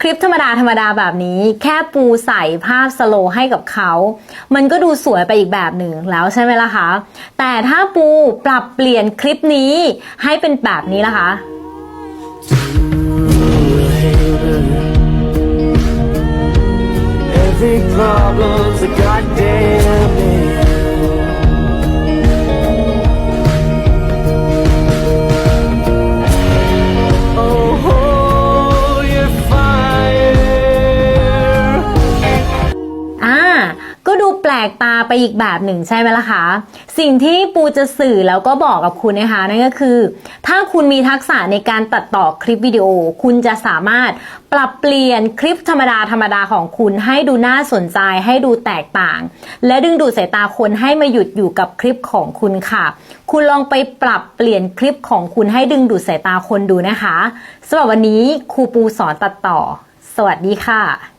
คลิปธรรมดาธรรมดาแบบนี้ แค่ปูใส่ภาพสโลให้กับเขา มันก็ดูสวยไปอีกแบบหนึ่งแล้วใช่ไหมล่ะคะ แต่ถ้าปูปรับเปลี่ยนคลิปนี้ให้เป็นแบบนี้ล่ะคะ Every problem's a goddamn ลกตาไปอีกแบบหนึ่งใช่ไหมล่ะคะ สิ่งที่ปูจะสื่อแล้วก็บอกกับคุณนะคะนั่นก็คือ ถ้าคุณมีทักษะในการตัดต่อคลิปวิดีโอ คุณจะสามารถปรับเปลี่ยนคลิปธรรมดาธรรมดาของคุณให้ดูน่าสนใจให้ดูแตกต่าง และดึงดูดสายตาคนให้มาหยุดอยู่กับคลิปของคุณค่ะ คุณลองไปปรับเปลี่ยนคลิปของคุณให้ดึงดูดสายตาคนดูนะคะสำหรับวันนี้ครูปูสอนตัดต่อ สวัสดีค่ะ